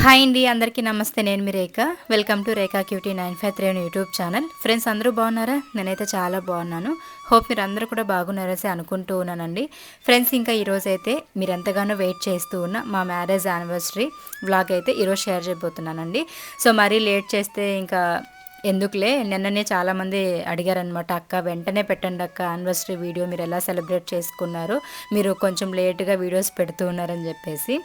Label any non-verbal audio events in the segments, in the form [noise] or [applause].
Hi అండి అందరికీ నమస్తే. నేను మీ Rekha. Welcome to Rekha QT nine five three YouTube channel friends అందరూ బాగున్నారా? నేనైతే చాలా బాగున్నాను. హోప్ మీరు అందరూ కూడా బాగున్నారని అనుకుంటూ ఉన్నానండి. ఫ్రెండ్స్ ఇంకా ఈరోజు అయితే మీరు ఎంతగానో వెయిట్ చేస్తూ ఉన్న మా మ్యారేజ్ యానివర్సరీ బ్లాగ్ అయితే ఈరోజు షేర్ చేయబోతున్నానండి. సో మరీ లేట్ చేస్తే ఇంకా ఎందుకులే? నిన్ననే చాలామంది అడిగారనమాట అక్క వెంటనే పెట్టండి అక్క యానివర్సరీ వీడియో మీరు ఎలా సెలబ్రేట్ చేసుకున్నారు? మీరు కొంచెం లేట్గా వీడియోస్ పెడుతూ ఉన్నారని చెప్పేసి.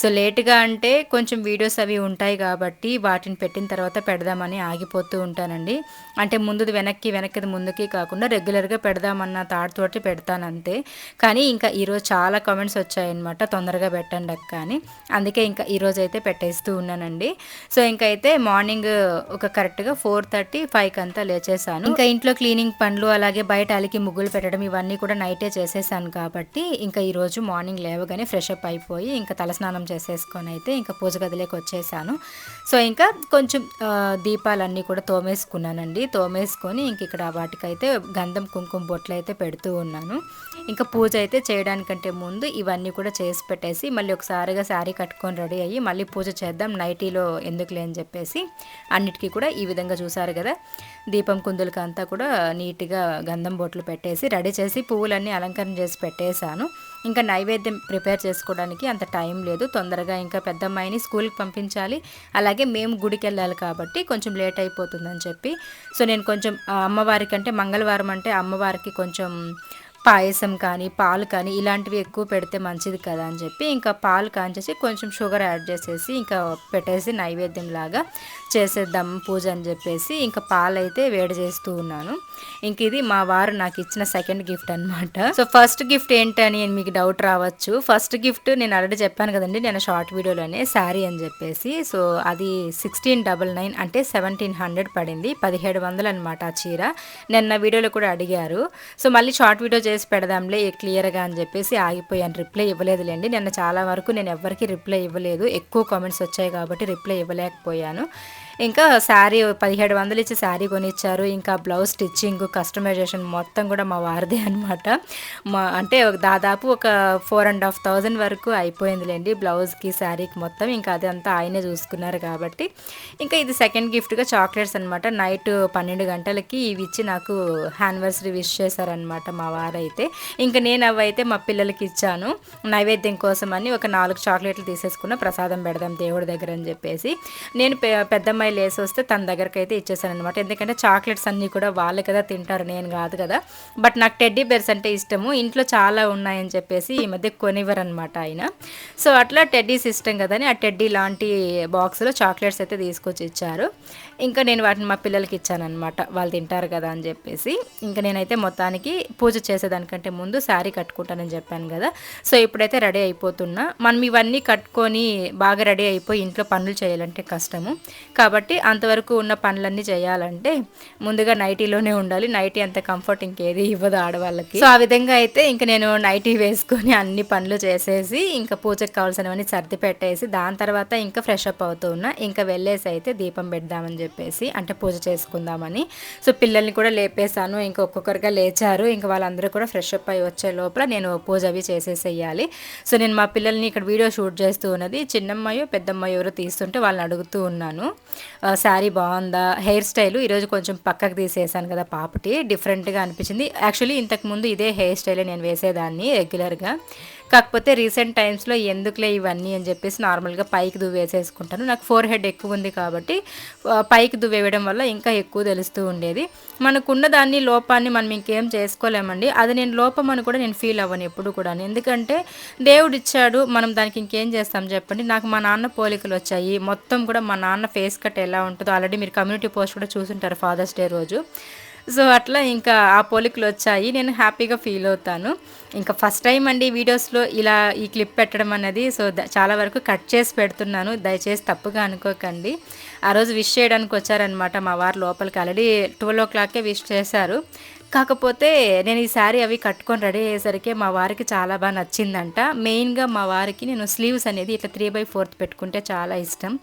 సో లేట్గా అంటే కొంచెం వీడియోస్ అవి ఉంటాయి కాబట్టి వాటిని పెట్టిన తర్వాత పెడదామని ఆగిపోతూ ఉంటానండి. అంటే ముందుది వెనక్కి వెనక్కి ముందుకి కాకుండా రెగ్యులర్గా పెడదామన్న థాట్ తోటి పెడతానంతే. కానీ ఇంకా ఈరోజు చాలా కామెంట్స్ వచ్చాయన్నమాట తొందరగా పెట్టండి అక్క అని. అందుకే ఇంకా ఈరోజు అయితే పెట్టేస్తూ ఉన్నానండి. సో ఇంకైతే మార్నింగ్ ఒక కరెక్ట్గా ఫోర్ థర్టీ ఫైవ్కి అంతా లేచేసాను ఇంకా ఇంట్లో క్లీనింగ్ పనులు అలాగే బయట అలికి ముగ్గులు పెట్టడం ఇవన్నీ కూడా నైటే చేసేసాను కాబట్టి ఇంకా ఈరోజు మార్నింగ్ లేవగానే ఫ్రెష్ అప్ అయిపోయి ఇంకా తలస్నానం చేసేసుకొని అయితే ఇంకా పూజ గదిలోకి వచ్చేసాను. సో ఇంకా కొంచెం దీపాలన్నీ కూడా తోమేసుకున్నానండి. తోమేసుకొని ఇంక ఇక్కడ వాటికైతే గంధం కుంకుమ బొట్లు అయితే పెడుతూ ఉన్నాను. ఇంకా పూజ అయితే చేయడానికంటే ముందు ఇవన్నీ కూడా చేసి పెట్టేసి మళ్ళీ ఒకసారిగా శారీ కట్టుకొని రెడీ అయ్యి మళ్ళీ పూజ చేద్దాం నైటీలో ఎందుకులే అని చెప్పేసి అన్నిటికీ కూడా ఈ విధంగా చూసారు కదా. దీపం కుందులకి అంతా కూడా నీట్గా గంధం బొట్లు పెట్టేసి రెడీ చేసి పువ్వులన్నీ అలంకరణ చేసి పెట్టేశాను. ఇంకా నైవేద్యం ప్రిపేర్ చేసుకోవడానికి అంత టైం లేదు. తొందరగా ఇంకా పెద్ద అమ్మాయిని స్కూల్కి పంపించాలి. అలాగే మేము గుడికి వెళ్ళాలి కాబట్టి కొంచెం లేట్ అయిపోతుందని చెప్పి. సో నేను కొంచెం అమ్మవారికి అంటే మంగళవారం అంటే అమ్మవారికి కొంచెం పాయసం కానీ పాలు కానీ ఇలాంటివి ఎక్కువ పెడితే మంచిది కదా అని చెప్పి ఇంకా పాలు కాంచేసి కొంచెం షుగర్ యాడ్ చేసేసి ఇంకా పెట్టేసి నైవేద్యం లాగా చేసేద్దాం పూజ అని చెప్పేసి ఇంకా పాలు అయితే వేడి చేస్తూ ఉన్నాను. ఇంక ఇది మా వారు నాకు ఇచ్చిన సెకండ్ గిఫ్ట్ అనమాట సో ఫస్ట్ గిఫ్ట్ ఏంటని మీకు డౌట్ రావచ్చు. ఫస్ట్ గిఫ్ట్ నేను ఆల్రెడీ చెప్పాను కదండి నేను షార్ట్ వీడియోలోనే శారీ అని చెప్పేసి. సో అది సిక్స్టీన్ డబల్ నైన్ అంటే సెవెంటీన్ హండ్రెడ్ పడింది. పదిహేడు వందలు అనమాట ఆ చీర. నిన్న వీడియోలో కూడా అడిగారు. సో మళ్ళీ షార్ట్ వీడియో చేసి పెడదాంలే క్లియర్గా అని చెప్పేసి ఆగిపోయాను రిప్లై ఇవ్వలేదులేండి. నిన్న చాలా వరకు నేను ఎవ్వరికి రిప్లై ఇవ్వలేదు. ఎక్కువ కామెంట్స్ వచ్చాయి కాబట్టి రిప్లై ఇవ్వలేకపోయాను. ఇంకా శారీ పదిహేడు వందలు ఇచ్చి శారీ కొనిచ్చారు. ఇంకా బ్లౌజ్ స్టిచ్చింగ్ కస్టమైజేషన్ మొత్తం కూడా మా వారిదే అనమాట మా అంటే దాదాపు ఒక ఫోర్ అండ్ హాఫ్ థౌజండ్ వరకు అయిపోయిందిలేండి బ్లౌజ్కి శారీకి మొత్తం. ఇంకా అదంతా ఆయనే చూసుకున్నారు కాబట్టి. ఇంకా ఇది సెకండ్ గిఫ్ట్గా చాక్లెట్స్ అనమాట నైట్ పన్నెండు గంటలకి ఇవి ఇచ్చి నాకు యానివర్సరీ విష్ చేశారనమాట మా వారైతే. ఇంకా నేను అవి అయితే మా పిల్లలకి ఇచ్చాను. నైవేద్యం కోసం అని ఒక నాలుగు చాక్లెట్లు తీసేసుకున్న ప్రసాదం పెడదాం దేవుడి దగ్గర అని చెప్పేసి. నేను పెద్దమ్మాయి రూపాయలు వేసి వస్తే తన దగ్గరకు అయితే ఇచ్చేసాను అనమాట ఎందుకంటే చాక్లెట్స్ అన్నీ కూడా వాళ్ళే కదా తింటారు నేను కాదు కదా. బట్ నాకు టెడ్డీ బెర్స్ అంటే ఇష్టము. ఇంట్లో చాలా ఉన్నాయని చెప్పేసి ఈ మధ్య కొనివ్వరనమాట ఆయన. సో అట్లా టెడ్డీస్ ఇష్టం కదని ఆ టెడ్డీ లాంటి బాక్స్లో చాక్లెట్స్ అయితే తీసుకొచ్చి ఇచ్చారు. ఇంకా నేను వాటిని మా పిల్లలకి ఇచ్చానమాట వాళ్ళు తింటారు కదా అని చెప్పేసి. ఇంకా నేనైతే మొత్తానికి పూజ చేసేదానికంటే ముందు శారీ కట్టుకుంటానని చెప్పాను కదా. సో ఇప్పుడైతే రెడీ అయిపోతున్నా. మనం ఇవన్నీ కట్టుకొని బాగా రెడీ అయిపోయి ఇంట్లో పనులు చేయాలంటే కష్టము. కాబట్టి కాబట్టి అంతవరకు ఉన్న పనులన్నీ చేయాలంటే ముందుగా నైటీలోనే ఉండాలి. నైటీ అంత కంఫర్ట్ ఇంకేది ఇవ్వదు ఆడవాళ్ళకి. సో ఆ విధంగా అయితే ఇంక నేను నైటీ వేసుకొని అన్ని పనులు చేసేసి ఇంకా పూజకు కావాల్సినవన్నీ సర్ది పెట్టేసి దాని తర్వాత ఇంకా ఫ్రెష్ అప్ అవుతూ ఉన్నా ఇంకా వెళ్ళేసి అయితే దీపం పెడదామని చెప్పేసి అంటే పూజ చేసుకుందామని. సో పిల్లల్ని కూడా లేపేశాను. ఇంకా ఒక్కొక్కరిగా లేచారు. ఇంకా వాళ్ళందరూ కూడా ఫ్రెష్ అప్ అయి వచ్చే లోపల నేను పూజ అవి చేసేసేయాలి. సో నేను మా పిల్లల్ని ఇక్కడ వీడియో షూట్ చేస్తూ ఉన్నది. చిన్నమ్మాయో పెద్దమ్మాయో ఎవరో తీస్తుంటే వాళ్ళని అడుగుతూ ఉన్నాను. శారీ బాగుందా? హెయిర్ స్టైల్ ఈరోజు కొంచెం పక్కకు తీసేసాను కదా పాపటి డిఫరెంట్గా అనిపించింది. యాక్చువల్లీ ఇంతకుముందు ఇదే హెయిర్ స్టైలే నేను వేసేదాన్ని రెగ్యులర్గా కాకపోతే రీసెంట్ టైమ్స్లో ఎందుకులే ఇవన్నీ అని చెప్పేసి నార్మల్గా పైకి దువ్వేసేసుకుంటాను. నాకు ఫోర్ హెడ్ ఎక్కువ ఉంది కాబట్టి పైకి దువ్వేయడం వల్ల ఇంకా ఎక్కువ తెలుస్తూ ఉండేది. మనకున్న దాన్ని లోపాన్ని మనం ఇంకేం చేసుకోలేమండి. అది నేను లోపం అని కూడా నేను ఫీల్ అవ్వను ఎప్పుడు కూడా ఎందుకంటే దేవుడు ఇచ్చాడు మనం దానికి ఇంకేం చేస్తాం చెప్పండి. నాకు మా నాన్న పోలికలు వచ్చాయి. మొత్తం కూడా మా నాన్న ఫేస్ కట్ ఎలా ఉంటుందో ఆల్రెడీ మీరు కమ్యూనిటీ పోస్ట్ కూడా చూసుంటారు ఫాదర్స్ డే రోజు. సో అట్లా ఇంకా ఆ పోలికలు వచ్చాయి. నేను హ్యాపీగా ఫీల్ అవుతాను. ఇంకా ఫస్ట్ టైం అండి వీడియోస్లో ఇలా ఈ క్లిప్ పెట్టడం అనేది సో చాలా వరకు కట్ చేసి పెడుతున్నాను. దయచేసి తప్పుగా అనుకోకండి. ఆ రోజు విష్ చేయడానికి వచ్చారనమాట మా వారు లోపలికి. ఆల్రెడీ ట్వెల్వ్ ఓ క్లాక్కే విష్ చేశారు. కాకపోతే నేను ఈ శారీ అవి కట్టుకొని రెడీ అయ్యేసరికి మా వారికి చాలా బాగా నచ్చిందంట. మెయిన్గా మా వారికి నేను స్లీవ్స్ అనేది ఇట్లా త్రీ బై ఫోర్త్ పెట్టుకుంటే చాలా ఇష్టం.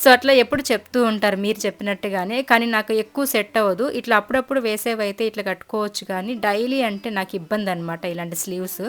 సో అట్లా ఎప్పుడు చెప్తూ ఉంటారు మీరు చెప్పినట్టుగానే కానీ నాకు ఎక్కువ సెట్ అవ్వదు. ఇట్లా అప్పుడప్పుడు వేసేవైతే ఇట్లా కట్టుకోవచ్చు కానీ డైలీ అంటే నాకు ఇబ్బంది అనమాట ఇలాంటి స్లీవ్స్.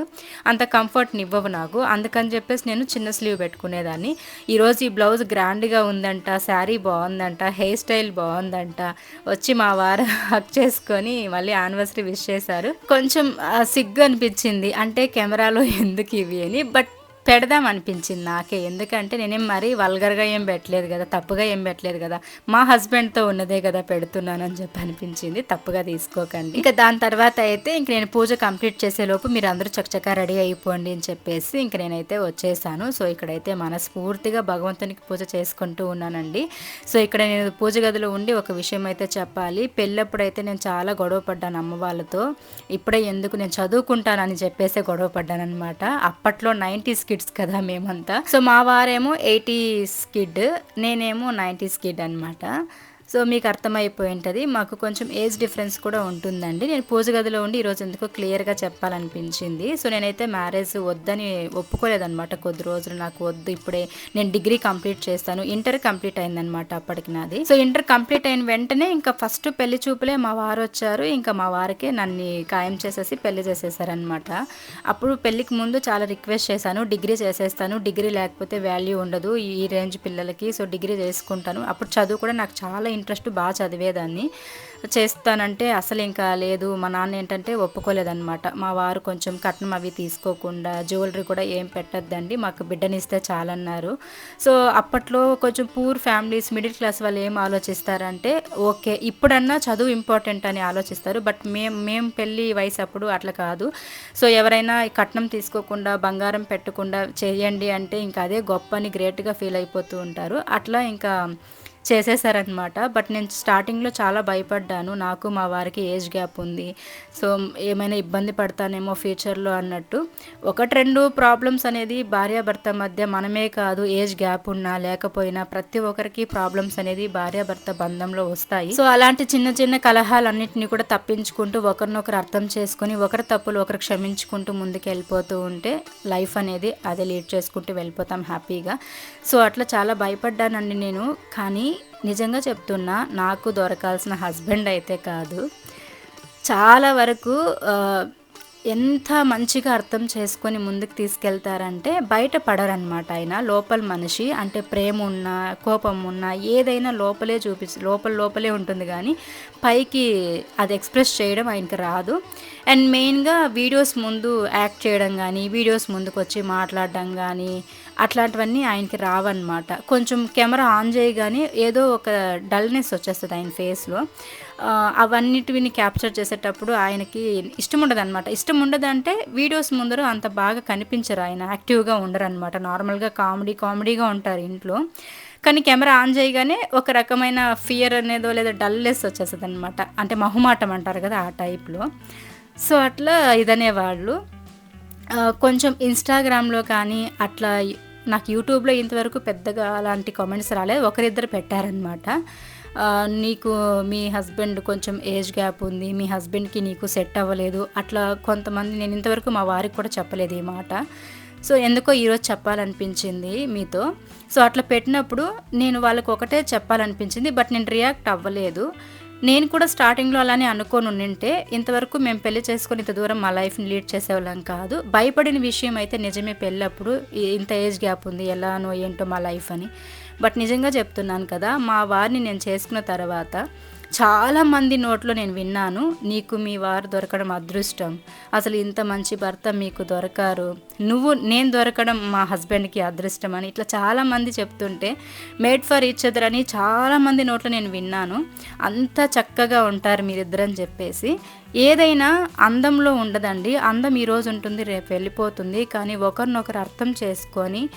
అంత కంఫర్ట్ని ఇవ్వవు నాకు. అందుకని చెప్పేసి నేను చిన్న స్లీవ్ పెట్టుకునేదాన్ని. ఈరోజు ఈ బ్లౌజ్ గ్రాండ్గా ఉందంట శారీ బాగుందంట హెయిర్ స్టైల్ బాగుందంట. వచ్చి మా వారు [laughs] హక్ చేసుకొని మళ్ళీ యానివర్సరీ విష్ చేశారు. కొంచెం సిగ్గు అనిపించింది. అంటే కెమెరాలో [laughs] ఎందుకు ఇవి అని. బట్ పెడదాం అనిపించింది నాకే. ఎందుకంటే నేనేం మరీ వల్గర్గా ఏం పెట్టలేదు కదా తప్పుగా ఏం పెట్టలేదు కదా మా హస్బెండ్తో ఉన్నదే కదా పెడుతున్నాను అని చెప్పి అనిపించింది. తప్పుగా తీసుకోకండి. ఇంకా దాని తర్వాత అయితే ఇంక నేను పూజ కంప్లీట్ చేసేలోపు మీరు అందరూ చక్కచక్క రెడీ అయిపోండి అని చెప్పేసి ఇంక నేనైతే వచ్చేసాను. సో ఇక్కడైతే మనస్ఫూర్తిగా భగవంతునికి పూజ చేసుకుంటూ ఉన్నానండి. సో ఇక్కడ నేను పూజ గదిలో ఉండి ఒక విషయం అయితే చెప్పాలి. పెళ్ళప్పుడైతే నేను చాలా గొడవ పడ్డాను అమ్మ వాళ్ళతో. ఇప్పుడే ఎందుకు నేను చదువుకుంటానని చెప్పేసి గొడవ పడ్డాను అనమాట అప్పట్లో నైంటీస్కి కిడ్స్ కదా మేమంతా. సో మా వారేమో ఎయిటీస్ కిడ్ నేనేమో నైంటీస్ కిడ్ అనమాట సో మీకు అర్థమైపోయి ఉంటుంది. మాకు కొంచెం ఏజ్ డిఫరెన్స్ కూడా ఉంటుందండి. నేను పూజ గదిలో ఉండి ఈరోజు ఎందుకో క్లియర్గా చెప్పాలనిపించింది. సో నేనైతే మ్యారేజ్ వద్దని ఒప్పుకోలేదనమాట కొద్ది రోజులు నాకు వద్దు. ఇప్పుడే నేను డిగ్రీ కంప్లీట్ చేస్తాను. ఇంటర్ కంప్లీట్ అయిందనమాట అప్పటికి నాది. సో ఇంటర్ కంప్లీట్ అయిన వెంటనే ఇంకా ఫస్ట్ పెళ్ళి చూపులే మా వారు వచ్చారు. ఇంకా మా వారికే నన్ను ఖాయం చేసేసి పెళ్ళి చేసేసారనమాట అప్పుడు పెళ్ళికి ముందు చాలా రిక్వెస్ట్ చేశాను. డిగ్రీ చేసేస్తాను. డిగ్రీ లేకపోతే వాల్యూ ఉండదు. ఈ రేంజ్ పిల్లలకి. సో డిగ్రీ చేసుకుంటాను. అప్పుడు చదువు కూడా నాకు చాలా ఇంట్రెస్ట్ బాగా చదివేదాన్ని. చేస్తానంటే అసలు ఇంకా లేదు. మా నాన్న ఏంటంటే ఒప్పుకోలేదన్నమాట. మా వారు కొంచెం కట్నం అవి తీసుకోకుండా జ్యువెలరీ కూడా ఏం పెట్టద్దండి మాకు బిడ్డనిస్తే చాలన్నారు. సో అప్పట్లో కొంచెం పూర్ ఫ్యామిలీస్ మిడిల్ క్లాస్ వాళ్ళు ఏం ఆలోచిస్తారంటే ఓకే ఇప్పుడన్నా చదువు ఇంపార్టెంట్ అని ఆలోచిస్తారు బట్ మేం మేము పెళ్ళి వయసు అప్పుడు అట్లా కాదు. సో ఎవరైనా కట్నం తీసుకోకుండా బంగారం పెట్టకుండా చేయండి అంటే ఇంకా అదే గొప్ప అని గ్రేట్గా ఫీల్ అయిపోతూ ఉంటారు. అట్లా ఇంకా చేసేసారనమాట బట్ నేను స్టార్టింగ్లో చాలా భయపడ్డాను. నాకు మా వారికి ఏజ్ గ్యాప్ ఉంది. సో ఏమైనా ఇబ్బంది పడతానేమో ఫ్యూచర్లో అన్నట్టు. ఒకటి రెండు ప్రాబ్లమ్స్ అనేది భార్యాభర్త మధ్య మనమే కాదు ఏజ్ గ్యాప్ ఉన్నా లేకపోయినా ప్రతి ఒక్కరికి ప్రాబ్లమ్స్ అనేది భార్యాభర్త బంధంలో వస్తాయి. సో అలాంటి చిన్న చిన్న కలహాలన్నింటినీ కూడా తప్పించుకుంటూ ఒకరినొకరు అర్థం చేసుకుని ఒకరి తప్పులు ఒకరు క్షమించుకుంటూ ముందుకు వెళ్ళిపోతూ ఉంటే లైఫ్ అనేది అదే లీడ్ చేసుకుంటూ వెళ్ళిపోతాం హ్యాపీగా. సో అట్లా చాలా భయపడ్డానండి నేను. కానీ నిజంగా చెప్తున్నా నాకు దొరకాల్సిన హస్బెండ్ అయితే కాదు. చాలా వరకు ఎంత మంచిగా అర్థం చేసుకొని ముందుకు తీసుకెళ్తారంటే బయట పడరనమాట ఆయన. లోపల మనిషి అంటే ప్రేమ ఉన్నా కోపం ఉన్నా ఏదైనా లోపలే చూపించి లోపల లోపలే ఉంటుంది కానీ పైకి అది ఎక్స్ప్రెస్ చేయడం ఆయనకి రాదు. అండ్ మెయిన్గా వీడియోస్ ముందు యాక్ట్ చేయడం కానీ వీడియోస్ ముందుకు వచ్చి మాట్లాడడం కానీ అట్లాంటివన్నీ ఆయనకి రావన్నమాట. కొంచెం కెమెరా ఆన్ చేయగానే ఏదో ఒక డల్నెస్ వచ్చేస్తుంది ఆయన ఫేస్లో. అవన్నిటిని క్యాప్చర్ చేసేటప్పుడు ఆయనకి ఇష్టం ఉండదు అనమాట ఇష్టం ఉండదంటే వీడియోస్ ముందర అంత బాగా కనిపించరు ఆయన. యాక్టివ్గా ఉండరు అనమాట నార్మల్గా కామెడీ కామెడీగా ఉంటారు ఇంట్లో. కానీ కెమెరా ఆన్ చేయగానే ఒక రకమైన ఫియర్ అనేదో లేదా డల్నెస్ వచ్చేస్తుంది అనమాట అంటే మహుమాటం అంటారు కదా ఆ టైప్లో. సో అట్లా ఇదనేవాళ్ళు. కొంచెం ఇన్స్టాగ్రామ్లో కానీ అట్లా నాకు యూట్యూబ్లో ఇంతవరకు పెద్దగా అలాంటి కామెంట్స్ రాలేదు. ఒకరిద్దరు పెట్టారనమాట నీకు మీ హస్బెండ్ కొంచెం ఏజ్ గ్యాప్ ఉంది మీ హస్బెండ్కి నీకు సెట్ అవ్వలేదు. అట్లా కొంతమంది నేను ఇంతవరకు మా వారికి కూడా చెప్పలేదు ఈ మాట. సో ఎందుకో ఈరోజు చెప్పాలనిపించింది మీతో. సో అట్లా పెట్టినప్పుడు నేను వాళ్ళకి ఒకటే చెప్పాలనిపించింది బట్ నేను రియాక్ట్ అవ్వలేదు. నేను కూడా స్టార్టింగ్లో అలానే అనుకోను ఉంటే ఇంతవరకు మేము పెళ్ళి చేసుకుని ఇంత దూరం మా లైఫ్ని లీడ్ చేసేవాళ్ళం కాదు. భయపడిన విషయం అయితే నిజమే పెళ్ళప్పుడు ఇంత ఏజ్ గ్యాప్ ఉంది ఎలానో ఏంటో మా లైఫ్ అని. బట్ నిజంగా చెప్తున్నాను కదా మా వారిని నేను చేసుకున్న తర్వాత చాలామంది నోట్లో నేను విన్నాను నీకు మీ వారు దొరకడం అదృష్టం. అసలు ఇంత మంచి భర్త మీకు దొరకారు. నువ్వు నేను దొరకడం మా హస్బెండ్కి అదృష్టం అని ఇట్లా చాలామంది చెప్తుంటే మేడ్ ఫర్ ఈచ్ అదర్ అని చాలామంది నోట్లో నేను విన్నాను. అంత చక్కగా ఉంటారు మీరిద్దరని చెప్పేసి. ఏదైనా అందంలో ఉండదండి. అందం ఈరోజు ఉంటుంది రేపు వెళ్ళిపోతుంది. కానీ ఒకరినొకరు అర్థం చేసుకొని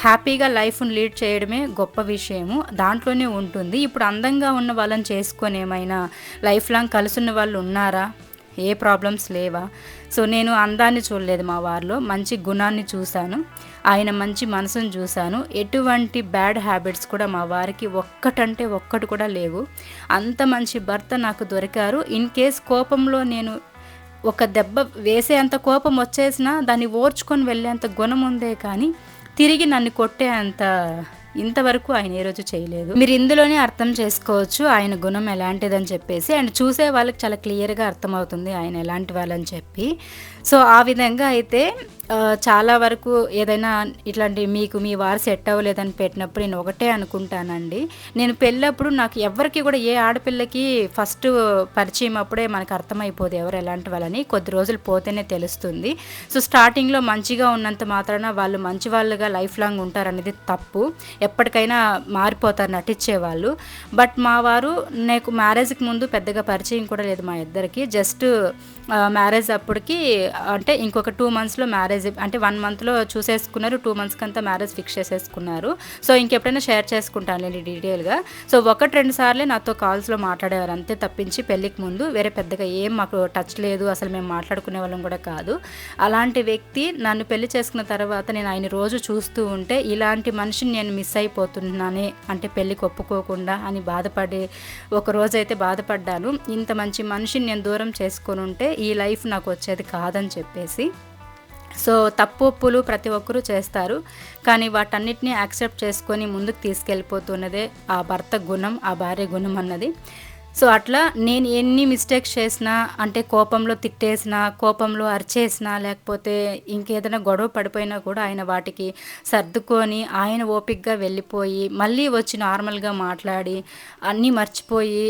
హ్యాపీగా లైఫ్ను లీడ్ చేయడమే గొప్ప విషయము. దాంట్లోనే ఉంటుంది. ఇప్పుడు అందంగా ఉన్న వాళ్ళని చేసుకొని ఏమైనా లైఫ్ లాంగ్ కలిసి ఉన్న వాళ్ళు ఉన్నారా? ఏ ప్రాబ్లమ్స్ లేవా? సో నేను అందాన్ని చూడలేదు మా వారిలో. మంచి గుణాన్ని చూశాను. ఆయన మంచి మనసును చూశాను. ఎటువంటి బ్యాడ్ హ్యాబిట్స్ కూడా మా వారికి ఒక్కటంటే ఒక్కటి కూడా లేవు. అంత మంచి భర్త నాకు దొరికారు. ఇన్ కేస్ కోపంలో నేను ఒక దెబ్బ వేసేంత కోపం వచ్చేసినా దాన్ని ఓర్చుకొని వెళ్ళేంత గుణం ఉందే కానీ తిరిగి నన్ను కొట్టే అంత ఇంతవరకు ఆయన ఏ రోజు చేయలేదు. మీరు ఇందులోనే అర్థం చేసుకోవచ్చు ఆయన గుణం ఎలాంటిదని చెప్పేసి. అండ్ చూసే వాళ్ళకి చాలా క్లియర్గా అర్థమవుతుంది ఆయన ఎలాంటి వాళ్ళని చెప్పి. సో ఆ విధంగా అయితే చాలా వరకు ఏదైనా ఇట్లాంటి మీకు మీ వారు సెట్ అవ్వలేదని పెట్టినప్పుడు నేను ఒకటే అనుకుంటానండి. నేను పెళ్ళప్పుడు నాకు ఎవరికి కూడా ఏ ఆడపిల్లకి ఫస్ట్ పరిచయం అప్పుడే మనకు అర్థమైపోదు ఎవరు ఎలాంటి వాళ్ళని. కొద్ది రోజులు పోతేనే తెలుస్తుంది. సో స్టార్టింగ్లో మంచిగా ఉన్నంత మాత్రాన వాళ్ళు మంచి వాళ్ళుగా లైఫ్ లాంగ్ ఉంటారనేది తప్పు. ఎప్పటికైనా మారిపోతారు నటించే వాళ్ళు బట్ మా వారు నాకు మ్యారేజ్కి ముందు పెద్దగా పరిచయం కూడా లేదు మా ఇద్దరికి. జస్ట్ మ్యారేజ్ అప్పటికి అంటే ఇంకొక టూ మంత్స్లో మ్యారేజ్ అంటే వన్ మంత్లో చూసేసుకున్నారు టూ మంత్స్కి అంతా మ్యారేజ్ ఫిక్స్ చేసేసుకున్నారు. సో ఇంకెప్పుడైనా షేర్ చేసుకుంటాను నేను డీటెయిల్గా సో ఒకటి రెండు సార్లే నాతో కాల్స్లో మాట్లాడేవారు. అంతే తప్పించి పెళ్ళికి ముందు వేరే పెద్దగా ఏం మాకు టచ్ లేదు అసలు మేము మాట్లాడుకునే వాళ్ళం కూడా కాదు. అలాంటి వ్యక్తి నన్ను పెళ్ళి చేసుకున్న తర్వాత నేను ఆయన రోజు చూస్తూ ఉంటే ఇలాంటి మనిషిని నేను మిస్ అయిపోతున్నానే అంటే పెళ్ళికి ఒప్పుకోకుండా అని బాధపడి ఒక రోజు అయితే బాధపడ్డాను. ఇంత మంచి మనిషిని నేను దూరం చేసుకొని ఉంటే ఈ లైఫ్ నాకు వచ్చేది కాదని చెప్పేసి. సో తప్పు ఒప్పులు ప్రతి ఒక్కరూ చేస్తారు. కానీ వాటన్నిటిని యాక్సెప్ట్ చేసుకొని ముందుకు తీసుకెళ్ళిపోతున్నదే ఆ భర్త గుణం ఆ భార్య గుణం అన్నది. సో అట్లా నేను ఎన్ని మిస్టేక్స్ చేసినా అంటే కోపంలో తిట్టేసినా కోపంలో అరిచేసినా లేకపోతే ఇంకేదైనా గొడవ పడిపోయినా కూడా ఆయన వాటికి సర్దుకొని ఆయన ఓపిక్గా వెళ్ళిపోయి మళ్ళీ వచ్చి నార్మల్గా మాట్లాడి అన్నీ మర్చిపోయి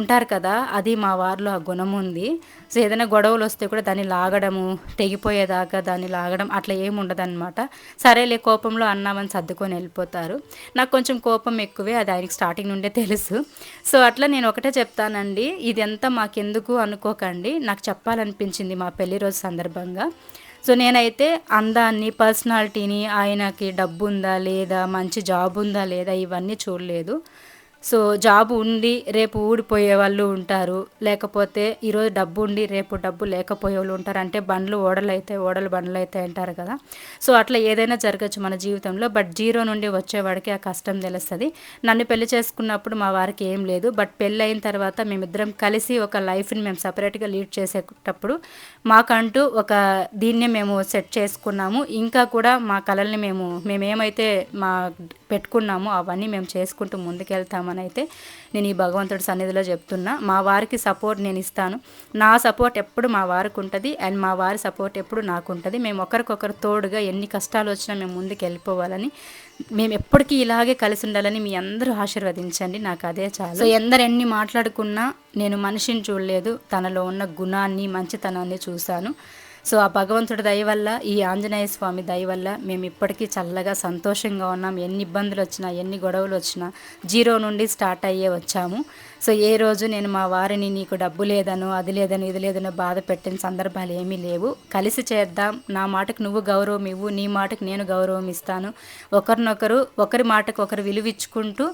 ఉంటారు కదా అది మా వారిలో ఆ గుణం ఉంది. సో ఏదైనా గొడవలు వస్తే కూడా దాన్ని లాగడము తెగిపోయేదాకా దాన్ని లాగడం అట్లా ఏమి ఉండదన్నమాట. సరేలే కోపంలో అన్నామని సర్దుకొని వెళ్ళిపోతారు. నాకు కొంచెం కోపం ఎక్కువే అది ఆయనకి స్టార్టింగ్ నుండే తెలుసు. సో అట్లా నేను ఒకటే చెప్తానండి. ఇదంతా మాకెందుకు అనుకోకండి. నాకు చెప్పాలనిపించింది మా పెళ్ళి రోజు సందర్భంగా. సో నేనైతే అందాన్ని పర్సనాలిటీని ఆయనకి డబ్బు ఉందా లేదా మంచి జాబ్ ఉందా లేదా ఇవన్నీ చూడలేదు. సో జాబ్ ఉండి రేపు ఊడిపోయే వాళ్ళు ఉంటారు. లేకపోతే ఈరోజు డబ్బు ఉండి రేపు డబ్బు లేకపోయే వాళ్ళు ఉంటారు. అంటే బండ్లు ఓడలు అయితే ఓడలు బండ్లు అయితే అంటారు కదా. సో అట్లా ఏదైనా జరగచ్చు మన జీవితంలో. బట్ జీరో నుండి వచ్చేవాడికి ఆ కష్టం తెలుస్తుంది. నన్ను పెళ్ళి చేసుకున్నప్పుడు మా వారికి ఏం లేదు. బట్ పెళ్ళి అయిన తర్వాత మేమిద్దరం కలిసి ఒక లైఫ్ని మేము సపరేట్గా లీడ్ చేసేటప్పుడు మాకంటూ ఒక దీన్నే మేము సెట్ చేసుకున్నాము. ఇంకా కూడా మా కళల్ని మేము మేమేమైతే మా పెట్టుకున్నామో అవన్నీ మేము చేసుకుంటూ ముందుకెళ్తామని అయితే నేను ఈ భగవంతుడి సన్నిధిలో చెప్తున్నా మా వారికి సపోర్ట్ నేను ఇస్తాను. నా సపోర్ట్ ఎప్పుడు మా వారికి ఉంటుంది అండ్ మా వారి సపోర్ట్ ఎప్పుడు నాకు ఉంటుంది. మేము ఒకరికొకరు తోడుగా ఎన్ని కష్టాలు వచ్చినా మేము ముందుకు వెళ్ళిపోవాలని మేము ఎప్పటికీ ఇలాగే కలిసి ఉండాలని మీ అందరూ ఆశీర్వదించండి. నాకు అదే చాలు. సో ఎందరు ఎన్ని మాట్లాడుకున్నా నేను మనిషిని చూడలేదు. తనలో ఉన్న గుణాన్ని మంచితనాన్ని చూశాను. సో ఆ భగవంతుడి దయ వల్ల ఈ ఆంజనేయ స్వామి దయ వల్ల మేము ఇప్పటికీ చల్లగా సంతోషంగా ఉన్నాం. ఎన్ని ఇబ్బందులు వచ్చినా ఎన్ని గొడవలు వచ్చినా జీరో నుండి స్టార్ట్ అయ్యే వచ్చాము. సో ఏ రోజు నేను మా వారిని నీకు డబ్బు లేదనో అది లేదను ఇది లేదనో బాధ పెట్టిన సందర్భాలు ఏమీ లేవు. కలిసి చేద్దాం. నా మాటకు నువ్వు గౌరవం ఇవ్వు. నీ మాటకు నేను గౌరవం ఇస్తాను. ఒకరినొకరు ఒకరి మాటకు ఒకరు విలువించుకుంటూ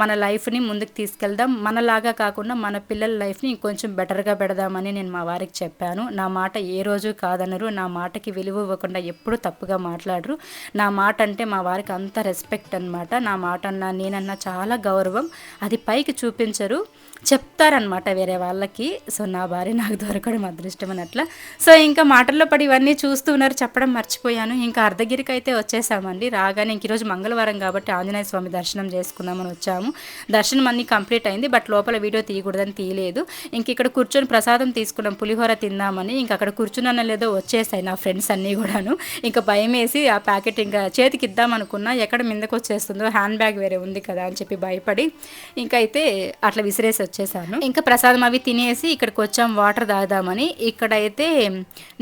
మన లైఫ్ని ముందుకు తీసుకెళ్దాం. మనలాగా కాకుండా మన పిల్లల లైఫ్ని ఇంకొంచెం బెటర్గా పెడదామని నేను మా వారికి చెప్పాను. నా మాట ఏ రోజు కాదనరు. నా మాటకి విలువ ఇవ్వకుండా ఎప్పుడు తప్పుగా మాట్లాడరు. నా మాట అంటే మా వారికి అంత రెస్పెక్ట్ అన్నమాట. నా మాట అన్నా నేనన్నా చాలా గౌరవం. అది పైకి చూపించరు చెప్తారనమాట వేరే వాళ్ళకి. సో నా భార్య నాకు దొరకడం అదృష్టం అని అట్లా. సో ఇంకా మాటల్లో పడి ఇవన్నీ చూస్తూ ఉన్నారు. చెప్పడం మర్చిపోయాను. ఇంకా అర్ధగిరికి అయితే వచ్చేసామండి. రాగానే ఇంక ఈరోజు మంగళవారం కాబట్టి ఆంజనేయ స్వామి దర్శనం చేసుకుందామని వచ్చాము. దర్శనం అన్నీ కంప్లీట్ అయింది. బట్ లోపల వీడియో తీయకూడదని తీయలేదు. ఇంక ఇక్కడ కూర్చొని ప్రసాదం తీసుకున్నాం. పులిహోర తిందామని. ఇంక అక్కడ కూర్చున్నానో లేదో వచ్చేసాయి నా ఫ్రెండ్స్ అన్నీ కూడాను. ఇంకా భయం వేసి ఆ ప్యాకెట్ ఇంకా చేతికి ఇద్దాం అనుకున్నా. ఎక్కడ మిందకు వచ్చేస్తుందో హ్యాండ్ బ్యాగ్ వేరే ఉంది కదా అని చెప్పి భయపడి ఇంకైతే అయితే అట్లా విసిరేసి వచ్చేసాను. ఇంకా ప్రసాదం అవి తినేసి ఇక్కడికి వచ్చాం వాటర్ తాగుదామని. ఇక్కడైతే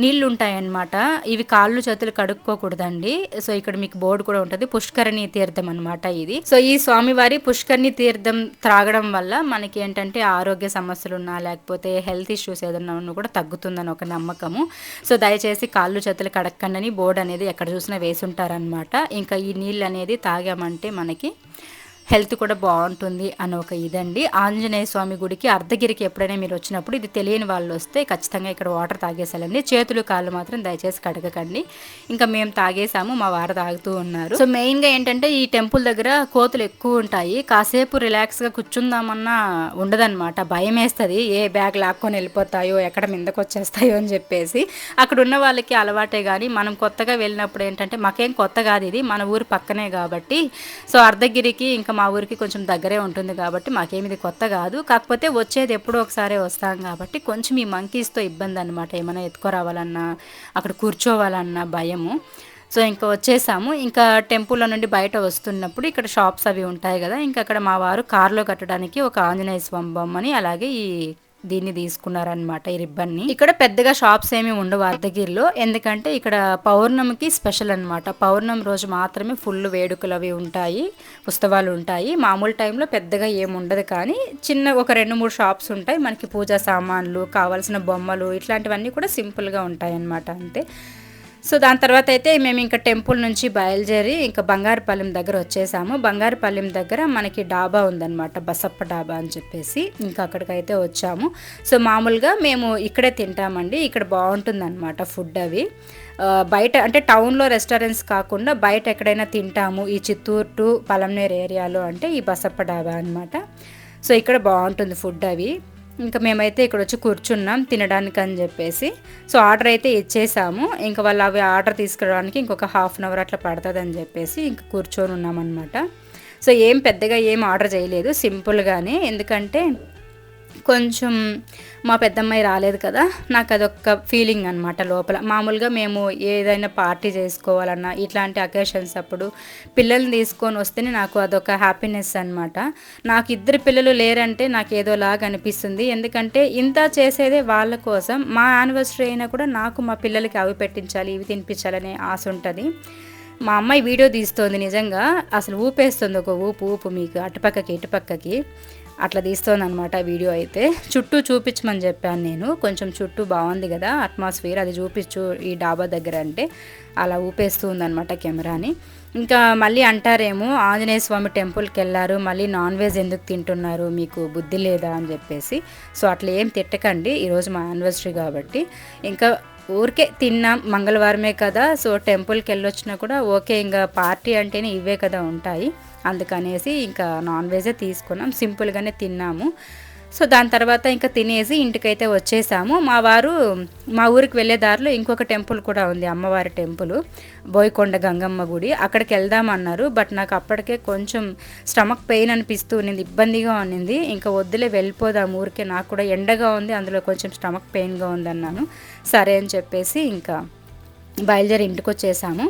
నీళ్ళు ఉంటాయన్నమాట ఇవి కాళ్ళు చేతులు కడుక్కోకూడదండి. సో ఇక్కడ మీకు బోర్డు కూడా ఉంటుంది. పుష్కరణి తీర్థం అనమాట ఇది. సో ఈ స్వామివారి పుష్కరణి తీర్థం త్రాగడం వల్ల మనకి ఏంటంటే ఆరోగ్య సమస్యలు ఉన్నా లేకపోతే హెల్త్ ఇష్యూస్ ఏదైనా ఉన్నా కూడా తగ్గుతుందని ఒక నమ్మకము. సో దయచేసి కాళ్ళు చేతులు కడక్కండి అని బోర్డు అనేది ఎక్కడ చూసినా వేసి ఉంటారనమాట ఇంకా ఈ నీళ్ళు అనేది తాగామంటే మనకి హెల్త్ కూడా బాగుంటుంది అని ఒక ఇదండి. ఆంజనేయ స్వామి గుడికి అర్ధగిరికి ఎప్పుడైనా మీరు వచ్చినప్పుడు ఇది తెలియని వాళ్ళు వస్తే ఖచ్చితంగా ఇక్కడ వాటర్ తాగేసాలండి చేతులు కాళ్ళు మాత్రం దయచేసి కడగకండి. ఇంకా మేము తాగేసాము మా వారు తాగుతూ ఉన్నారు. సో మెయిన్గా ఏంటంటే ఈ టెంపుల్ దగ్గర కోతులు ఎక్కువ ఉంటాయి. కాసేపు రిలాక్స్గా కూర్చుందామన్నా ఉండదన్నమాట. భయం వేస్తుంది ఏ బ్యాగ్ లాక్కొని వెళ్ళిపోతాయో ఎక్కడ మిందకు వచ్చేస్తాయో అని చెప్పేసి. అక్కడ ఉన్న వాళ్ళకి అలవాటే కానీ మనం కొత్తగా వెళ్ళినప్పుడు ఏంటంటే మాకేం కొత్త కాదు ఇది. మన ఊరు పక్కనే కాబట్టి. సో అర్ధగిరికి ఇంకా మా ఊరికి కొంచెం దగ్గరే ఉంటుంది కాబట్టి మాకేమిది కొత్త కాదు. కాకపోతే వచ్చేది ఎప్పుడో ఒకసారి వస్తాం కాబట్టి కొంచెం ఈ మంకీస్తో ఇబ్బంది అనమాట ఏమైనా ఎత్తుకోరావాలన్నా అక్కడ కూర్చోవాలన్నా భయము. సో ఇంకా వచ్చేసాము. ఇంకా టెంపుల్లో నుండి బయట వస్తున్నప్పుడు ఇక్కడ షాప్స్ అవి ఉంటాయి కదా ఇంకా అక్కడ మా వారు కారులో కట్టడానికి ఒక ఆంజనేయ స్వామి బొమ్మని అలాగే ఈ దీన్ని తీసుకున్నారనమాట ఈ రిబ్బన్ని. ఇక్కడ పెద్దగా షాప్స్ ఏమి ఉండవు అర్ధగిరిలో. ఎందుకంటే ఇక్కడ పౌర్ణమికి స్పెషల్ అనమాట పౌర్ణమి రోజు మాత్రమే ఫుల్ వేడుకలు అవి ఉంటాయి ఉత్సవాలు ఉంటాయి. మామూలు టైంలో పెద్దగా ఏమి ఉండదు కానీ చిన్న ఒక రెండు మూడు షాప్స్ ఉంటాయి. మనకి పూజా సామాన్లు కావాల్సిన బొమ్మలు ఇట్లాంటివన్నీ కూడా సింపుల్గా ఉంటాయి అనమాట అంతే. సో దాని తర్వాత అయితే మేము ఇంకా టెంపుల్ నుంచి బయలుదేరి ఇంకా బంగారుపాలెం దగ్గర వచ్చేసాము. బంగారుపాలెం దగ్గర మనకి డాబా ఉందన్నమాట బసప్ప డాబా అని చెప్పేసి ఇంకా అక్కడికైతే వచ్చాము. సో మామూలుగా మేము ఇక్కడే తింటామండి ఇక్కడ బాగుంటుందన్నమాట ఫుడ్ అవి. బయట అంటే టౌన్లో రెస్టారెంట్స్ కాకుండా బయట ఎక్కడైనా తింటాము ఈ చిత్తూరు టు పలంనేరు ఏరియాలో అంటే ఈ బసప్ప డాబా అనమాట సో ఇక్కడ బాగుంటుంది ఫుడ్ అవి. ఇంకా మేమైతే ఇక్కడ వచ్చి కూర్చున్నాం తినడానికి అని చెప్పేసి. సో ఆర్డర్ అయితే ఇచ్చేసాము. ఇంకా వాళ్ళు అవి ఆర్డర్ తీసుకురావడానికి ఇంకొక హాఫ్ అన్ అవర్ అట్లా పడుతుంది అని చెప్పేసి ఇంకా కూర్చొని ఉన్నామన్నమాట. సో ఏం పెద్దగా ఏం ఆర్డర్ చేయలేదు. సింపుల్గానే. ఎందుకంటే కొంచెం మా పెద్దమ్మాయి రాలేదు కదా నాకు అదొక ఫీలింగ్ అనమాట లోపల. మామూలుగా మేము ఏదైనా పార్టీ చేసుకోవాలన్నా ఇట్లాంటి అకేషన్స్ అప్పుడు పిల్లల్ని తీసుకొని వస్తేనే నాకు అదొక హ్యాపీనెస్ అనమాట నాకు ఇద్దరు పిల్లలు లేరంటే నాకు ఏదోలాగా అనిపిస్తుంది. ఎందుకంటే ఇంత చేసేదే వాళ్ళ కోసం మా యానివర్సరీ అయినా కూడా నాకు మా పిల్లలకి అవి పెట్టించాలి ఇవి తినిపించాలనే ఆశ ఉంటుంది. మా అమ్మాయి వీడియో తీస్తోంది నిజంగా అసలు ఊపేస్తుంది ఒక ఊపు ఊపు మీకు అటుపక్కకి ఇటుపక్కకి. అట్లా తీస్తోందనమాట వీడియో అయితే. చుట్టూ చూపించమని చెప్పాను నేను. కొంచెం చుట్టూ బాగుంది కదా అట్మాస్ఫియర్ అది చూపించు ఈ డాబా దగ్గర అంటే. అలా ఊపేస్తూ ఉందన్నమాట కెమెరాని. ఇంకా మళ్ళీ అంటారేమో ఆంజనేయ స్వామి టెంపుల్కి వెళ్ళారు మళ్ళీ నాన్ వెజ్ ఎందుకు తింటున్నారు మీకు బుద్ధి లేదా అని చెప్పేసి. సో అట్లా ఏం తిట్టకండి ఈరోజు మా యానివర్సరీ కాబట్టి. ఇంకా ఊరికే తిన్నాం మంగళవారమే కదా సో టెంపుల్కి వెళ్ళొచ్చినా కూడా ఓకే ఇంకా పార్టీ అంటేనే ఇవే కదా ఉంటాయి. అందుకనేసి ఇంకా నాన్ వెజే తీసుకున్నాం. సింపుల్గానే తిన్నాము. సో దాని తర్వాత ఇంకా తినేసి ఇంటికైతే వచ్చేసాము. మా వారు మా ఊరికి వెళ్ళే దారిలో ఇంకొక టెంపుల్ కూడా ఉంది అమ్మవారి టెంపుల్ బోయకొండ గంగమ్మ గుడి. అక్కడికి వెళ్దామన్నారు బట్ నాకు అప్పటికే కొంచెం స్టమక్ పెయిన్ అనిపిస్తూ ఉన్నింది ఇబ్బందిగా ఉన్నింది. ఇంకా వద్దులే వెళ్ళిపోదాం ఊరికే నాకు కూడా ఎండగా ఉంది అందులో కొంచెం స్టమక్ పెయిన్గా ఉందన్నాను. సరే అని చెప్పేసి ఇంకా బయలుదేరి ఇంటికి వచ్చేసాము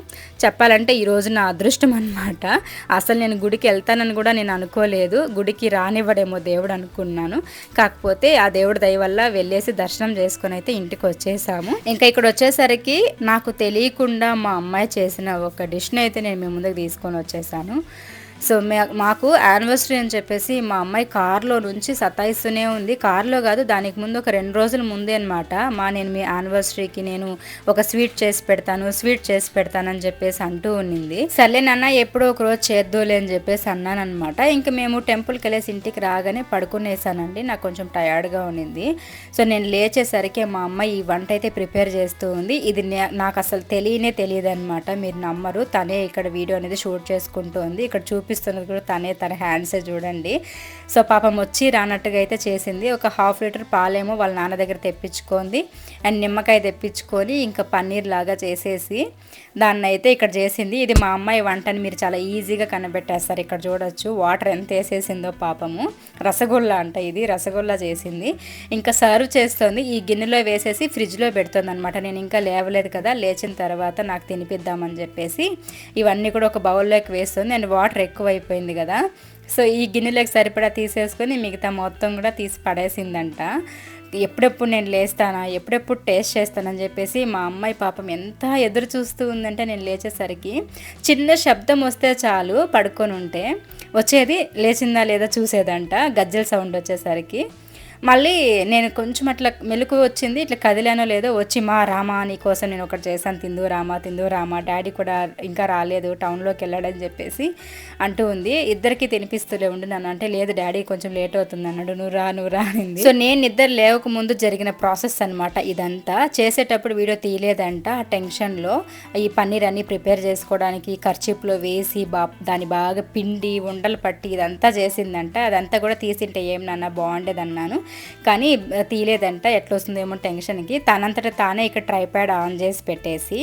చెప్పాలంటే ఈరోజు నా అదృష్టం అనమాట అసలు నేను గుడికి వెళ్తానని కూడా నేను అనుకోలేదు. గుడికి రానివ్వడేమో దేవుడు అనుకున్నాను. కాకపోతే ఆ దేవుడి దయ వల్ల వెళ్ళేసి దర్శనం చేసుకొని అయితే ఇంటికి వచ్చేసాము ఇంకా ఇక్కడ వచ్చేసరికి నాకు తెలియకుండా మా అమ్మాయి చేసిన ఒక డిష్ని అయితే నేను మీ ముందుకు తీసుకొని వచ్చేసాను. సో మాకు యానివర్సరీ అని చెప్పేసి మా అమ్మాయి కార్లో నుంచి సతాయిస్తూనే ఉంది. కారులో కాదు దానికి ముందు ఒక రెండు రోజుల ముందే అనమాట మా నేను మీ యానివర్సరీకి నేను ఒక స్వీట్ చేసి పెడతాను స్వీట్ చేసి పెడతానని చెప్పేసి అంటూ ఉన్నింది సర్లే నాన్న ఎప్పుడో ఒక రోజు చేద్దోలే అని చెప్పేసి అన్నాను అనమాట ఇంకా మేము టెంపుల్కి వెళ్ళేసి ఇంటికి రాగానే పడుకునేసానండి. నాకు కొంచెం టయర్డ్గా ఉన్నింది సో నేను లేచేసరికి మా అమ్మాయి ఈ వంట అయితే ప్రిపేర్ చేస్తూ ఉంది. ఇది నాకు అసలు తెలియనే తెలియదు అనమాట మీరు నమ్మరు. తనే ఇక్కడ వీడియో అనేది షూట్ చేసుకుంటూ ఉంది. ఇక్కడ చూపి చూపిస్తున్నది కూడా తనే తన హ్యాండ్సే చూడండి. సో పాపం వచ్చి రానట్టుగా అయితే చేసింది. ఒక హాఫ్ లీటర్ పాలేమో వాళ్ళ నాన్న దగ్గర తెప్పించుకుంది. అండ్ నిమ్మకాయ తెప్పించుకొని ఇంకా పన్నీర్ లాగా చేసేసి దాన్ని అయితే ఇక్కడ చేసింది. ఇది మా అమ్మాయి వంటని మీరు చాలా ఈజీగా కనిపెట్టేస్తారు. ఇక్కడ చూడొచ్చు. వాటర్ ఎంత వేసేసిందో పాపము. రసగుల్లా అంట ఇది. రసగుల్లా చేసింది. ఇంకా సర్వ్ చేస్తుంది. ఈ గిన్నెలో వేసేసి ఫ్రిడ్జ్లో పెడుతుంది అనమాట నేను ఇంకా లేవలేదు కదా. లేచిన తర్వాత నాకు తినిపిద్దామని చెప్పేసి ఇవన్నీ కూడా ఒక బౌల్లోకి వేస్తుంది. అండ్ వాటర్ ఎక్కువ ఎక్కువైపోయింది కదా. సో ఈ గిన్నెలోకి సరిపడా తీసేసుకొని మిగతా మొత్తం కూడా తీసి పడేసిందంట. ఎప్పుడెప్పుడు నేను లేస్తానా ఎప్పుడెప్పుడు టేస్ట్ చేస్తానని చెప్పేసి మా అమ్మాయి పాపం ఎంత ఎదురు చూస్తూ ఉందంటే నేను లేచేసరికి చిన్న శబ్దం వస్తే చాలు పడుకొని ఉంటే వచ్చేది లేచిందా లేదా చూసేదంట గజ్జల సౌండ్ వచ్చేసరికి. మళ్ళీ నేను కొంచెం అట్లా మెలకు వచ్చింది ఇట్లా కదిలానో లేదో వచ్చి మా రామా నీకోసం నేను ఒకటి చేశాను తిందు రామా తిందు రామా డాడీ కూడా ఇంకా రాలేదు టౌన్లోకి వెళ్ళాడని చెప్పేసి అంటూ ఉంది. ఇద్దరికి తినిపిస్తూనే ఉండి నన్ను. అంటే లేదు డాడీ కొంచెం లేట్ అవుతుంది అన్నాడు. నువ్వు రా నువ్వు రా అనింది. సో నేను నిద్ర లేవక ముందు జరిగిన ప్రాసెస్ అనమాట ఇదంతా. చేసేటప్పుడు వీడియో తీయలేదంట ఆ టెన్షన్లో. ఈ పన్నీర్ అన్ని ప్రిపేర్ చేసుకోవడానికి ఖర్చిప్లో వేసి బా దాన్ని బాగా పిండి ఉండలు పట్టి ఇదంతా చేసిందంట. అదంతా కూడా తీసింటే ఏం నాన్న బాగుండేది అన్నాను కానీ తీయలేదంట ఎట్లా వస్తుందేమో టెన్షన్కి. తనంతట తానే ఇక్కడ ట్రైప్యాడ్ ఆన్ చేసి పెట్టేసి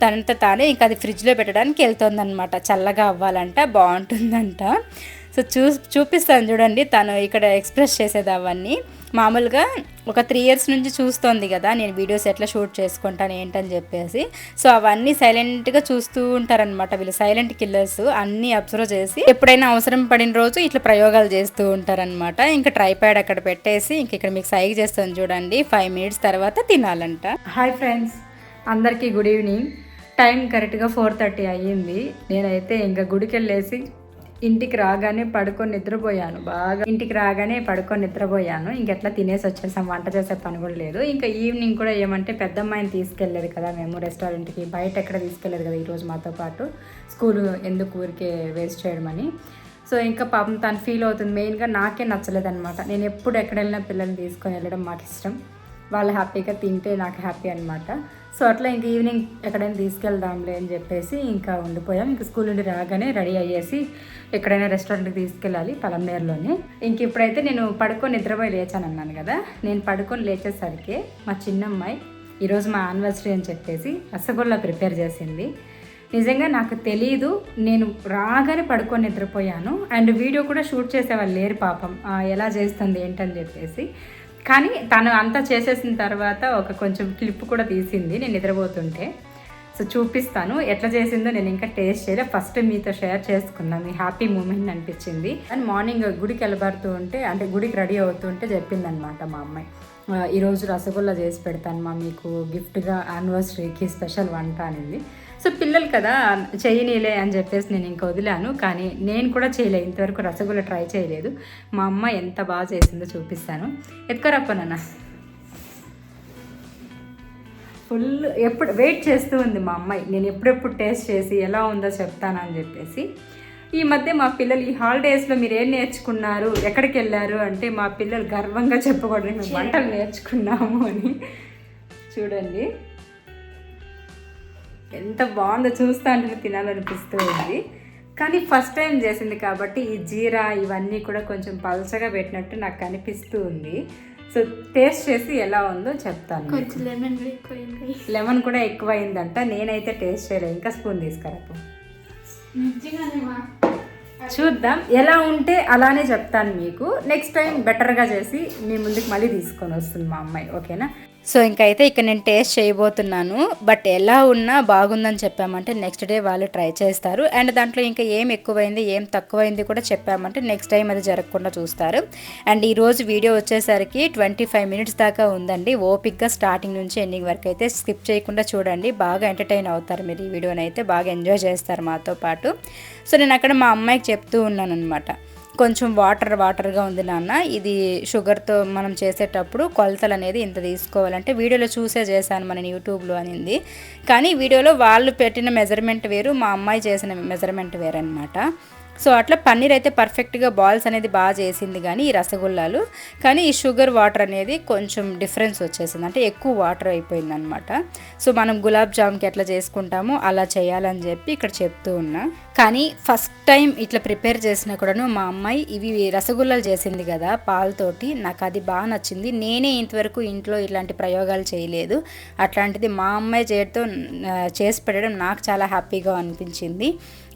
తనంత తానే ఇంకా అది ఫ్రిడ్జ్లో పెట్టడానికి వెళ్తుందనమాట చల్లగా అవ్వాలంట బాగుంటుందంట సో చూ చూపిస్తాను చూడండి తను ఇక్కడ ఎక్స్ప్రెస్ చేసేది అవన్నీ. మామూలుగా ఒక త్రీ ఇయర్స్ నుంచి చూస్తోంది కదా నేను వీడియోస్ ఎట్లా షూట్ చేసుకుంటాను ఏంటని చెప్పేసి. సో అవన్నీ సైలెంట్గా చూస్తూ ఉంటారనమాట వీళ్ళు. సైలెంట్ కిల్లర్స్ అన్నీ అబ్జర్వ్ చేసి ఎప్పుడైనా అవసరం పడిన రోజు ఇట్లా ప్రయోగాలు చేస్తూ ఉంటారనమాట ఇంకా ట్రైప్యాడ్ అక్కడ పెట్టేసి ఇంక ఇక్కడ మీకు సైగ్ చేస్తాను చూడండి. ఫైవ్ మినిట్స్ తర్వాత తినాలంట. హాయ్ ఫ్రెండ్స్ అందరికీ గుడ్ ఈవినింగ్ టైం కరెక్ట్గా ఫోర్ థర్టీ అయ్యింది. నేనైతే ఇంకా గుడికి వెళ్ళేసి ఇంటికి రాగానే పడుకొని నిద్రపోయాను. బాగా ఇంటికి రాగానే పడుకొని నిద్రపోయాను. ఇంకెట్లా తినేసి వచ్చేసాం. వంట చేసే పని కూడా లేదు. ఇంకా ఈవినింగ్ కూడా ఏమంటే పెద్ద అమ్మాయిని తీసుకెళ్ళలేదు కదా మేము రెస్టారెంట్కి. బయట ఎక్కడ తీసుకెళ్ళలేదు కదా ఈరోజు మాతో పాటు. స్కూల్ ఎందుకు ఊరికే వేస్ట్ చేయడమని సో ఇంకా పాపం తను ఫీల్ అవుతుంది. మెయిన్గా నాకే నచ్చలేదు అనమాట నేను ఎప్పుడు ఎక్కడ వెళ్ళినా పిల్లల్ని తీసుకొని వెళ్ళడం మాకు ఇష్టం వాళ్ళు హ్యాపీగా తింటే నాకు హ్యాపీ అనమాట సో అట్లా ఇంక ఈవినింగ్ ఎక్కడైనా తీసుకెళ్దాంలే అని చెప్పేసి ఇంకా ఉండిపోయాం. ఇంక స్కూల్ నుండి రాగానే రెడీ అయ్యేసి ఎక్కడైనా రెస్టారెంట్కి తీసుకెళ్ళాలి పలంనేరులోనే ఇంక ఇప్పుడైతే నేను పడుకొని నిద్రపోయి లేచాను అన్నాను కదా. నేను పడుకొని లేచేసరికి మా చిన్నమ్మాయి ఈరోజు మా యానివర్సరీ అని చెప్పేసి రసగుల్లా ప్రిపేర్ చేసింది. నిజంగా నాకు తెలియదు నేను రాగానే పడుకొని నిద్రపోయాను. అండ్ వీడియో కూడా షూట్ చేసేవాళ్ళు లేరు పాపం. ఎలా చేస్తుంది ఏంటని చెప్పేసి. కానీ తను అంతా చేసేసిన తర్వాత ఒక కొంచెం క్లిప్ కూడా తీసింది నేను నిద్రపోతుంటే. సో చూపిస్తాను ఎట్లా చేసిందో నేను ఇంకా టేస్ట్ చేయలే. ఫస్ట్ మీతో షేర్ చేసుకున్నాను మీ హ్యాపీ మూమెంట్ అనిపించింది. అండ్ మార్నింగ్ గుడికి వెళ్ళబడుతూ ఉంటే అంటే గుడికి రెడీ అవుతుంటే చెప్పిందనమాట మా అమ్మాయి. ఈరోజు రసగుల్లా చేసి పెడతాను మా మీకు గిఫ్ట్గా యానివర్సరీకి స్పెషల్ వంట అనింది. సో పిల్లలు కదా చేయనీలే అని చెప్పేసి నేను ఇంకా వదిలాను. కానీ నేను కూడా చేయలేదు ఇంతవరకు రసగుల్లా ట్రై చేయలేదు. మా అమ్మ ఎంత బాగా చేసిందో చూపిస్తాను. ఎత్తుకోరప్ప నాన్న. ఫుల్ ఎప్పుడు వెయిట్ చేస్తూ ఉంది మా అమ్మాయి. నేను ఎప్పుడెప్పుడు టేస్ట్ చేసి ఎలా ఉందో చెప్తానని చెప్పేసి. ఈ మధ్య మా పిల్లలు ఈ హాలిడేస్లో మీరు ఏం నేర్చుకున్నారు ఎక్కడికి వెళ్ళారు అంటే మా పిల్లలు గర్వంగా చెప్పకూడదు మేము వంటలు నేర్చుకున్నాము అని. చూడండి. ఎంత బాగుందో చూస్తా అంటే తినాలనిపిస్తూ ఉంది. కానీ ఫస్ట్ టైం చేసింది కాబట్టి ఈ జీరా ఇవన్నీ కూడా కొంచెం పలచగా పెట్టినట్టు నాకు కనిపిస్తూ ఉంది. సో టేస్ట్ చేసి ఎలా ఉందో చెప్తాను. కొంచెం లెమన్ లెమన్ కూడా ఎక్కువైందంట. నేనైతే టేస్ట్ చేయలేదు. ఇంకా స్పూన్ తీసుకురాపు చూద్దాం. ఎలా ఉంటే అలానే చెప్తాను మీకు. నెక్స్ట్ టైం బెటర్గా చేసి మీ ముందుకు మళ్ళీ తీసుకొని వస్తుంది మా అమ్మాయి. ఓకేనా సో ఇంకైతే ఇక్కడ నేను టేస్ట్ చేయబోతున్నాను బట్ ఎలా ఉన్నా బాగుందని చెప్పామంటే నెక్స్ట్ డే వాళ్ళు ట్రై చేస్తారు. అండ్ దాంట్లో ఇంకా ఏం ఎక్కువైంది ఏం తక్కువైంది కూడా చెప్పామంటే నెక్స్ట్ టైం అది జరగకుండా చూస్తారు. అండ్ ఈరోజు వీడియో వచ్చేసరికి ట్వంటీ ఫైవ్ మినిట్స్ దాకా ఉందండి. ఓపిక్గా స్టార్టింగ్ నుంచి ఎండింగ్ వరకు అయితే స్కిప్ చేయకుండా చూడండి. బాగా ఎంటర్టైన్ అవుతారు మీరు ఈ వీడియోని అయితే బాగా ఎంజాయ్ చేస్తారు మాతో పాటు. సో నేను అక్కడ మా అమ్మాయికి చెప్తూ ఉన్నాను అనమాట కొంచెం వాటర్ వాటర్గా ఉంది నాన్న. ఇది షుగర్తో మనం చేసేటప్పుడు కొలతలు అనేది ఇంత తీసుకోవాలంటే వీడియోలో చూసే చేశాను మన యూట్యూబ్లో అనింది. కానీ వీడియోలో వాళ్ళు పెట్టిన మెజర్మెంట్ వేరు మా అమ్మాయి చేసిన మెజర్మెంట్ వేరు అనమాట సో అట్లా పన్నీర్ అయితే పర్ఫెక్ట్గా బాల్స్ అనేది బాగా చేసింది కానీ ఈ రసగుల్లాలు. కానీ ఈ షుగర్ వాటర్ అనేది కొంచెం డిఫరెన్స్ వచ్చేసింది. అంటే ఎక్కువ వాటర్ అయిపోయింది అనమాట సో మనం గులాబ్ జామ్కి ఎట్లా చేసుకుంటామో అలా చేయాలని చెప్పి ఇక్కడ చెప్తూ ఉన్నా. కానీ ఫస్ట్ టైం ఇట్లా ప్రిపేర్ చేసినా కూడాను మా అమ్మాయి ఇవి రసగుల్లాలు చేసింది కదా పాలతోటి. నాకు అది బాగా నచ్చింది. నేనే ఇంతవరకు ఇంట్లో ఇట్లాంటి ప్రయోగాలు చేయలేదు. అట్లాంటిది మా అమ్మాయి చేయడంతో చేసి పెట్టడం నాకు చాలా హ్యాపీగా అనిపించింది.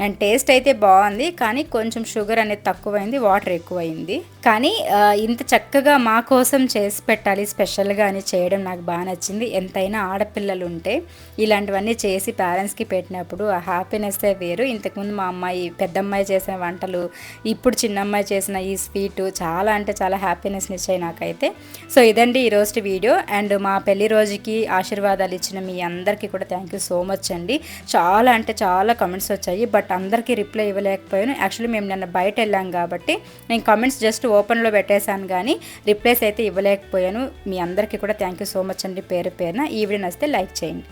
అండ్ టేస్ట్ అయితే బాగుంది కానీ కొంచెం షుగర్ అనేది తక్కువైంది వాటర్ ఎక్కువైంది. కానీ ఇంత చక్కగా మా కోసం చేసి పెట్టాలి స్పెషల్గా అని చేయడం నాకు బాగా నచ్చింది. ఎంతైనా ఆడపిల్లలు ఉంటే ఇలాంటివన్నీ చేసి పేరెంట్స్కి పెట్టినప్పుడు ఆ హ్యాపీనెస్సే వేరు. ఇంతకుముందు ముందు మా అమ్మాయి పెద్ద అమ్మాయి చేసిన వంటలు ఇప్పుడు చిన్న అమ్మాయి చేసిన ఈ స్వీట్ చాలా అంటే చాలా హ్యాపీనెస్ని ఇచ్చాయి నాకైతే. సో ఇదండి ఈరోజు వీడియో. అండ్ మా పెళ్ళి రోజుకి ఆశీర్వాదాలు ఇచ్చిన మీ అందరికీ కూడా థ్యాంక్ యూ సో మచ్ అండి. చాలా అంటే చాలా కమెంట్స్ వచ్చాయి బట్ అందరికీ రిప్లై ఇవ్వలేకపోయాను. యాక్చువల్లీ మేము నిన్న బయట వెళ్ళాం కాబట్టి నేను కమెంట్స్ జస్ట్ ఓపెన్లో పెట్టేశాను కానీ రిప్లైస్ అయితే ఇవ్వలేకపోయాను. మీ అందరికీ కూడా థ్యాంక్ యూ సో మచ్ అండి పేరు పేరున. ఈ వీడియో నచ్చితే లైక్ చేయండి.